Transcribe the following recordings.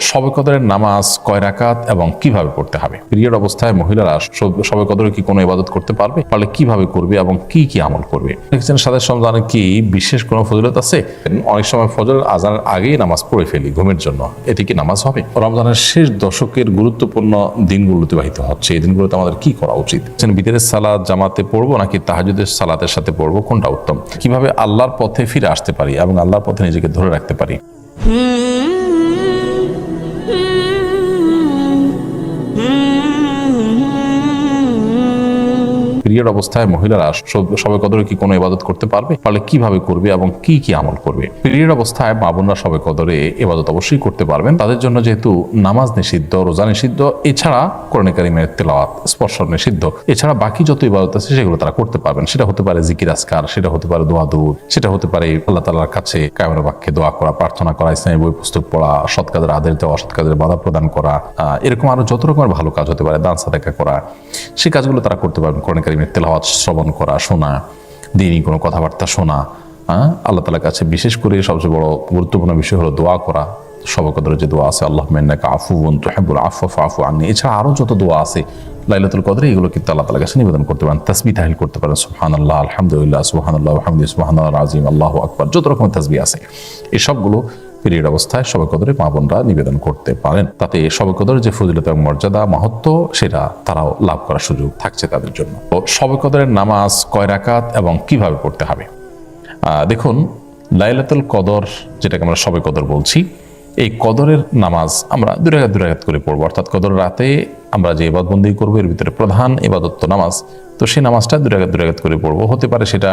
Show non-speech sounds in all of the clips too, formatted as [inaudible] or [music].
সবে কদরের নামাজ কয় রাকাত এবং কীভাবে পড়তে হবে? পিরিয়ড অবস্থায় মহিলারা সব- কদরে কি কোনো ইবাদত করতে পারবে? পারলে কীভাবে করবে এবং কি কি আমল করবে? দেখছেন সাদের রমজানে কি বিশেষ কোনো ফজিলত আছে? অনেক সময় ফজর আজানের আগেই নামাজ পড়ে ফেলি ঘুমের জন্য। এতে কি নামাজ হবে? রমজানের শেষ দশকের গুরুত্বপূর্ণ দিনগুলো অতিবাহিত হচ্ছে। এই দিনগুলোতে আমাদের কি করা উচিত? বিতের সালাদ জামাতে পড়ব নাকি তাহাজুদের সালাতের সাথে পড়ব? কোনটা উত্তম? কীভাবে আল্লাহর পথে ফিরে আসতে পারি এবং আল্লাহর পথে নিজেকে ধরে রাখতে পারি? পিরিয়ড অবস্থায় মহিলারা সবে কদরে কি কোনো ইবাদত করতে পারবে? পারলে কীভাবে করবে এবং কি কি আমল করবে? পিরিয়ড অবস্থায় মা বোনরা সবে কদরে ইবাদত অবশ্যই করতে পারবেন। তাদের জন্য যেহেতু নামাজ নিষিদ্ধ, রোজা নিষিদ্ধ, এছাড়া কোরআন কারিমের তেলাওয়াত, স্পর্শ নিষিদ্ধ, এছাড়া বাকি যত ইবাদত আছে সেগুলো তারা করতে পারবেন। সেটা হতে পারে জিকির আসকার সেটা হতে পারে দোয়া দূর সেটা হতে পারে আল্লাহ তালার কাছে কায়মের বাক্যে দোয়া করা, প্রার্থনা করা, ইসলামী বই পুস্তক পড়া, সৎ কাজের আদেশ দেওয়া, অসৎ কাজের বাধা প্রদান করা এরকম আরও যত রকমের ভালো কাজ হতে পারে, দান সাদাকা করা, সেই কাজগুলো তারা করতে পারবেন কোরআন তেলাওয়াত শ্রবণ করা, শোনা, দিনই কোনো কথাবার্তা শোনা হ্যাঁ? আল্লাহ তালার কাছে বিশেষ করে সবচেয়ে বড় গুরুত্বপূর্ণ বিষয় হলো দোয়া করা। সবকদরের যে দোয়া আছে আল্লাহ মেন্নাকা আফু বন তোহেবুল আফু আফু আননি। এছাড়া আরও যত দোয়া আছে, লাইলাতুল কদরে, এগুলো কিন্তু আল্লাহ তালার কাছে নিবেদন করতে পারেন। তাসবি তাহিল করতে পারেন সুহান আল্লাহ আলহামদুলিল্লাহ সুহান আল্লাহ আলহামদুলিল্লাহ সুহান আল্লাহ আজিম আল্লাহ আকবর। যত রকমের তাসবি আছে, এই সবগুলো পিরিয়ড অবস্থায় সবে কদরে মা বোনরা নিবেদন করতে পারেন। তাতে সবে কদরের যে ফজিলত এবং মর্যাদা মাহাত্ম সেটা তারাও লাভ করার সুযোগ থাকছে তাদের জন্য। তো সবে কদরের নামাজ কয় রাকাত এবং কীভাবে পড়তে হবে? দেখুন, লাইলাতুল কদর, যেটাকে আমরা সবে কদর বলছি, এই কদরের নামাজ আমরা দুই রাকাত করে পড়ব। অর্থাৎ কদর রাতে আমরা যে ইবাদবন্দি করব, এর ভিতরে প্রধান ইবাদত তো নামাজ, তো সেই নামাজটা দুই রাকাত করে পড়ব। হতে পারে সেটা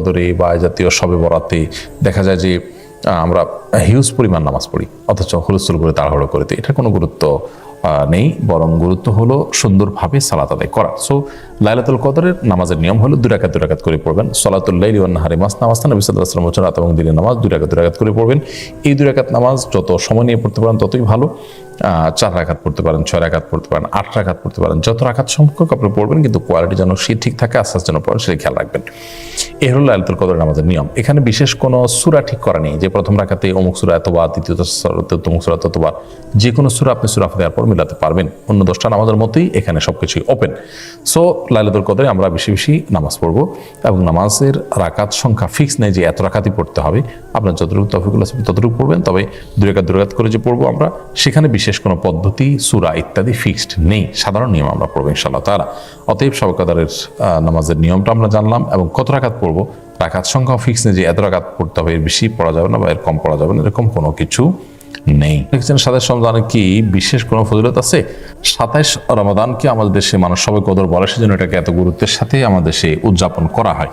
কদরে বা জাতীয় সবে বরাতে, দেখা যায় যে আমরা হিউজ পরিমাণ নামাজ পড়ি, অথচ হুলস্থুল করে তাড়াহুড়ো করে দিই। এটার কোনো গুরুত্ব নেই, বরং গুরুত্ব হলো সুন্দরভাবে সালাত আদায় করা। সো লাইলাতুল কদরের নামাজের নিয়ম হলো দুই রাকাত দুই রাকাত করে পড়বেন। সলাতুল্লাইল ওয়ান নাহারি মাস নামাজ নবী আলাইহি ওয়াসাল্লাম রাত এবং দিনের নামাজ দুই রাকাত দুই রাকাত করে পড়বেন। এই দুই রাকাত নামাজ যত সময় নিয়ে পড়তে পারেন ততই ভালো। চার রাকাত পড়তে পারেন, ছয় রাকাত পড়তে পারেন, আট রাকাত পড়তে পারেন। যত রাকাত সংখ্যক আপনি পড়বেন, কিন্তু কোয়ালিটি যেন সে ঠিক থাকে আস্তে আস্তে যেন পড়েন, সেটা খেয়াল রাখবেন। এ হলো লাইলাতুল কদর আমাদের নিয়ম। এখানে বিশেষ কোনো সুরা ঠিক করা নেই। যে প্রথম রাখাতে অমুক সুরা এতবার, দ্বিতীয় সুরাতে অমুক সুরা ততবার, যে কোনো সুরা আপনি সুরা দেওয়ার পর মিলাতে পারবেন। অন্য দশটা নামাজের মতোই এখানে সবকিছুই ওপেন সো লাইলাতুল কদরে আমরা বেশি বেশি নামাজ পড়ব এবং নামাজের রাকাত সংখ্যা ফিক্স নেই যে এত রাকাতই পড়তে হবে। আপনার যতটুকু তফিকুল আছে ততটুকু পড়বেন, তবে দুই রাকাত দুই রাকাত করে যে পড়ব আমরা, সেখানে বিশেষ কোনো পদ্ধতি, সুরা ইত্যাদি ফিক্সড নেই। সাধারণ নিয়ম আমরা পড়ব ইনশাল্লাহ তারা অতএব সবকাদারের নামাজের নিয়মটা আমরা জানলাম এবং কত রাখাত পড়ব? রাখাত সংখ্যাও ফিক্স নেই যে এত রাখাত পড়তে হবে, এর বেশি পড়া যাবে না বা এর কম পড়া যাবে না, এরকম কোনো কিছু নেই। দেখছেন সাতাশ কি বিশেষ কোনো ফজিলত আছে? সাতাইশ রমাদানকে আমাদের দেশে মানুষ সবাই কদর বলে, সেজন্য এটাকে এত গুরুত্বের সাথে আমাদের দেশে উদযাপন করা হয়।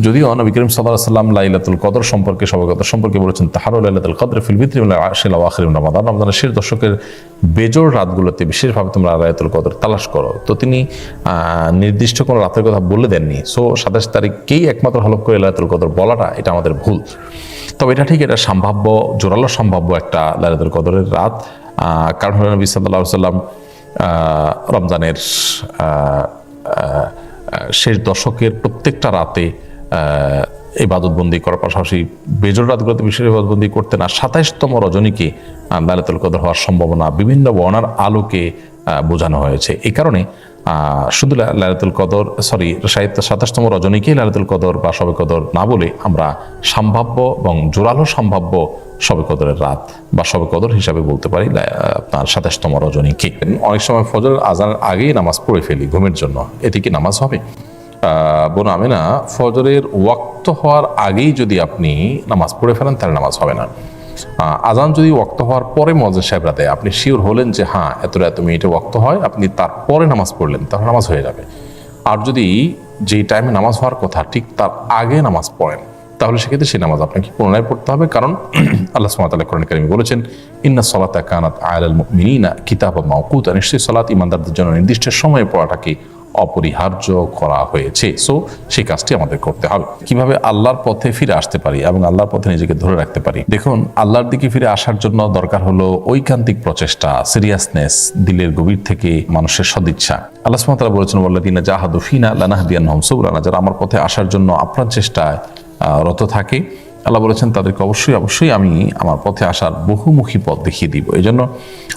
যদিও নবী করিম সাল্লাহ সাল্লাম লাইলাতুল কদর সম্পর্কে, সবাই কদর সম্পর্কে বলেছেন তাহারও লাইলাতুল কদর ফিল বিত্রিম আশিল আখিরিম রমাদান। রমাদানের শেষ দশকের বেজোর রাতগুলোতে বিশেষভাবে তোমরা লাইলাতুল কদর তালাশ করো। তো তিনি নির্দিষ্ট কোনো রাতের কথা বলে দেননি। সো, সাতাশ তারিখকেই একমাত্র হলফ করে লাইলাতুল কদর বলাটা এটা আমাদের ভুল। তবে এটা ঠিক, এটা সম্ভাব্য, জোরালো সম্ভাব্য একটা লাইলাতুল কদরের রাত। কারণ হলো নবী আলাইহি সাল্লাম রমজানের শেষ দশকের প্রত্যেকটা রাতে ইবাদতবন্দি করার পাশাপাশি বেজর রাতগুলোতে বিশেষ ইবাদতবন্দি করতেন আর সাতাইশতম রজনীকে আহ, কদর হওয়ার সম্ভাবনা বিভিন্ন বর্ণার আলোকে বোঝানো হয়েছে। এই কারণে শুধু লা- লাইলাতুল কদর সরি সাহিত্য সাতাশতম রজনীকেই লাইলাতুল কদর বা সবে কদর না বলে আমরা সম্ভাব্য এবং জোরালো সম্ভাব্য সবে কদরের রাত বা সবে কদর হিসাবে বলতে পারি আপনার সাতাশতম রজনীকে। অনেক সময় ফজর আজানের আগেই নামাজ পড়ে ফেলি ঘুমের জন্য। এতে কি নামাজ হবে? বোন আমেনা, ফজরের ওয়াক্ত হওয়ার আগেই যদি আপনি নামাজ পড়ে ফেলেন, তাহলে নামাজ হবে না। আজান যদি ওয়াক্ত হওয়ার পরে মজান সাহেবরা দেয় আপনি শিওর হলেন যে হ্যাঁ এতটা এত মিনিটে ওয়াক্ত হয়, আপনি তারপরে নামাজ পড়লেন, তাহলে নামাজ হয়ে যাবে। আর যদি যেই টাইমে নামাজ হওয়ার কথা, ঠিক তার আগে নামাজ পড়েন, তাহলে সেক্ষেত্রে সেই নামাজ আপনাকে পুনরায় পড়তে হবে। কারণ [clears throat] আল্লাহ সুমাতাল্লাহ কোরআন কারিমে বলেছেন, ইন্না সলাতা কানাত আয়াল মিনিনা কিতাব মাউকুত নিশ্চয়ই সলাত ইমানদারদের জন্য নির্দিষ্ট সময়ে পড়াটাকে অপরিহার্য করা হয়েছে। সো সেই কাজটি আমাদের করতে হবে। কীভাবে আল্লাহর পথে ফিরে আসতে পারি এবং আল্লাহর পথে নিজেকে ধরে রাখতে পারি? দেখুন, আল্লাহর দিকে ফিরে আসার জন্য দরকার হলো ঐকান্তিক প্রচেষ্টা সিরিয়াসনেস দিলের গভীর থেকে মানুষের সদিচ্ছা। আল্লাহ সুমাতারা বলেছেন বল্লাদিনা জাহাদু ফিনা লানাহদিয়ান হমসুবরানা যারা আমার পথে আসার জন্য আপ্রাণ চেষ্টায় রত থাকে আল্লাহ বলেছেন, তাদেরকে অবশ্যই অবশ্যই আমি আমার পথে আসার বহুমুখী পথ দেখিয়ে দিব। এই জন্য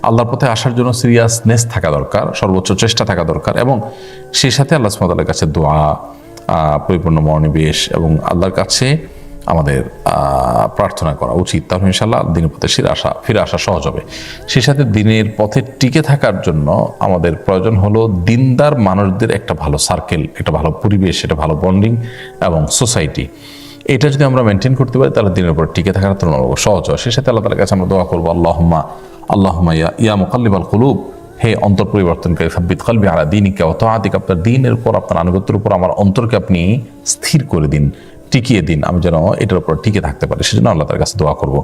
আল্লাহর পথে আসার জন্য সিরিয়াসনেস থাকা দরকার, সর্বোচ্চ চেষ্টা থাকা দরকার এবং সেই সাথে আল্লাহ সুমতালের কাছে দোয়া পরিপূর্ণ মনোনিবেশ এবং আল্লাহর কাছে আমাদের প্রার্থনা করা উচিত। তাহলে ইনশাল্লাহ দিনের পথে ফিরে আসা ফিরে আসা সহজ হবে। সেই সাথে দিনের পথে টিকে থাকার জন্য আমাদের প্রয়োজন হলো দিনদার মানুষদের একটা ভালো সার্কেল একটা ভালো পরিবেশ, একটা ভালো বন্ডিং এবং সোসাইটি এটা যদি আমরা মেনটেন করতে পারি, তাহলে দিনের উপর টিকে থাকার তুলনামূলক সহজ হয়। সেই সাথে আল্লাহ তালার কাছে আমরা দোয়া করব, আল্লাহম্মা আল্লাহম্মা ইয়া ইয়া মুকাল্লিবাল কুলুব, হে অন্তর পরিবর্তনকারী সাব্বিত কলবি আলা দিনিকা অত আদিক আপনার দিনের উপর, আপনার আনুগত্যের উপর, আমার অন্তরকে আপনি স্থির করে দিন, টিকিয়ে দিন, আমি যেন এটার উপর টিকে থাকতে পারি। সেজন্য আল্লাহ তার কাছে দোয়া করব।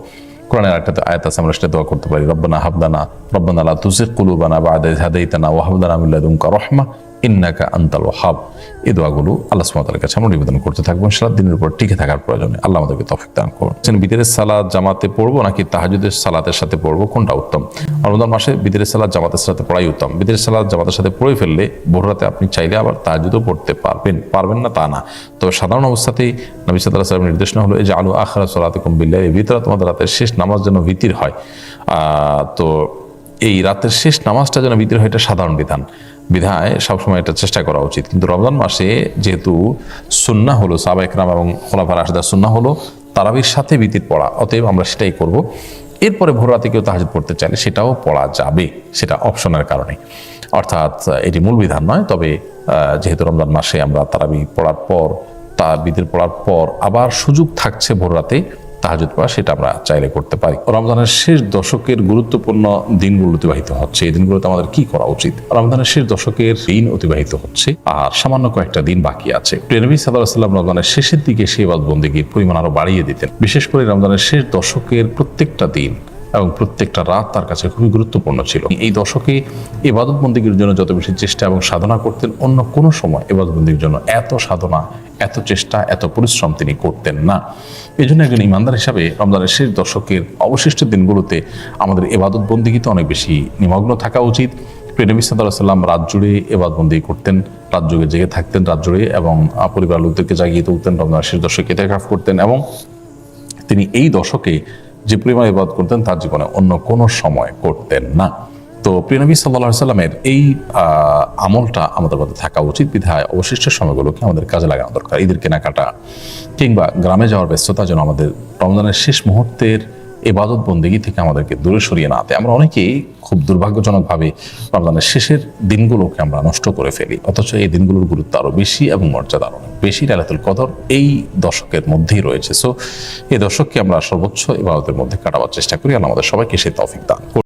কোরআনের একটা আয়াত আছে, আমরা সেটা দোয়া করতে পারি, রব্বানা হাবদানা রব্বানা লা তুজিগ কুলুবানা বা'দা হাদাইতানা ওয়া হাব লানা মিন লাদুনকা রাহমা ইন্নাকা আনতাল হাব এই দোয়াগুলো আল্লাহ সুবহানাহু কাছে আমরা নিবেদন করতে থাকব। সারা দিনের উপর টিকে থাকার প্রয়োজনে আল্লাহ আমাদেরকে তৌফিক দান করুন। বিদের সালাদ জামাতে পড়ব নাকি তাহাজুদের সালাতের সাথে পড়ব, কোনটা উত্তম? রমজান মাসে বিদের সালাদ জামাতের সাথে পড়াই উত্তম। বিদের সালাত জামাতের সাথে পড়ে ফেললে ভোর রাতে আপনি চাইলে আবার তাহাজুদও পড়তে পারবেন। পারবেন না তা না। তবে সাধারণ অবস্থাতেই নবী সাল্লাহ সাল্লাম নির্দেশনা হলো এই যে আলু আখরা সালাত বিল্লাহ এই ভিতরে তোমাদের রাতের শেষ নামাজ যেন ভিতির হয়। তো এই রাতের শেষ নামাজটা যেন ভিতরে হয়, এটা সাধারণ বিধান। বিধায় সবসময় এটা চেষ্টা করা উচিত। কিন্তু রমজান মাসে যেহেতু সুন্না হলো সাবা একরাম এবং খোলাফার আসাদার সুন্না হলো, তারাবির সাথে ভিতির পড়া, অতএব আমরা সেটাই করব। এরপরে ভোর রাতে কেউ তাহাজ পড়তে চাইলে সেটাও পড়া যাবে, সেটা অপশনের কারণে। অর্থাৎ এটি মূল বিধান নয়, তবে যেহেতু রমজান মাসে আমরা তারাবি পড়ার পর তা বিদের পড়ার পর আবার সুযোগ থাকছে ভোর রাতে তাহাজুদ পড়া, সেটা আমরা চাইলে করতে পারি। রমজানের শেষ দশকের গুরুত্বপূর্ণ দিনগুলো অতিবাহিত হচ্ছে। এই দিনগুলোতে আমাদের কি করা উচিত? রমজানের শেষ দশকের দিন অতিবাহিত হচ্ছে। আর সামান্য কয়েকটা দিন বাকি আছে। প্রেনবী সাদাম রমজানের শেষের দিকে সেবাদ বন্দিগির পরিমাণ আরও বাড়িয়ে দিতেন। বিশেষ করে রমজানের শেষ দশকের প্রত্যেকটা দিন এবং প্রত্যেকটা রাত তার কাছে খুবই গুরুত্বপূর্ণ ছিল। এই দশকে এবাদত বন্দীগীর জন্য যত বেশি চেষ্টা এবং সাধনা করতেন, অন্য কোনো সময় এবাদত বন্দীর জন্য এত সাধনা, এত চেষ্টা, এত পরিশ্রম তিনি করতেন না। এই জন্য একজন ইমানদার হিসাবে রমজানের শেষ দশকের অবশিষ্ট দিনগুলোতে আমাদের এবাদত বন্দীগীতে অনেক বেশি নিমগ্ন থাকা উচিত। প্রেনবী সাল্লাহ সাল্লাম রাত জুড়ে এবাদবন্দি করতেন, রাত জুড়ে জেগে থাকতেন রাত জুড়ে এবং পরিবার লোকদেরকে জাগিয়ে তুলতেন রমজানের শেষ দশকে এতেকাফ করতেন এবং তিনি এই দশকে যে পরিমাণ ইবাদত করতেন তার জীবনে অন্য কোনো সময় করতেন না। তো প্রিয়নবী সাল্লাহ সাল্লামের এই আমলটা আমাদের মধ্যে থাকা উচিত। বিধায় অবশিষ্ট সময়গুলোকে আমাদের কাজে লাগানো দরকার। ঈদের কেনাকাটা কিংবা গ্রামে যাওয়ার ব্যস্ততা যেন আমাদের রমজানের শেষ মুহূর্তের এবাদত বন্দেগি থেকে আমাদেরকে দূরে সরিয়ে না আতে আমরা অনেকেই খুব দুর্ভাগ্যজনকভাবে রমজানের শেষের দিনগুলোকে আমরা নষ্ট করে ফেলি। অথচ এই দিনগুলোর গুরুত্ব আরও বেশি এবং মর্যাদা আরও বেশি লালাতুল কদর এই দশকের মধ্যেই রয়েছে। সো এই দশককে আমরা সর্বোচ্চ এবাদতের মধ্যে কাটাবার চেষ্টা করি। আর আমাদের সবাইকে সেই তফিক দান।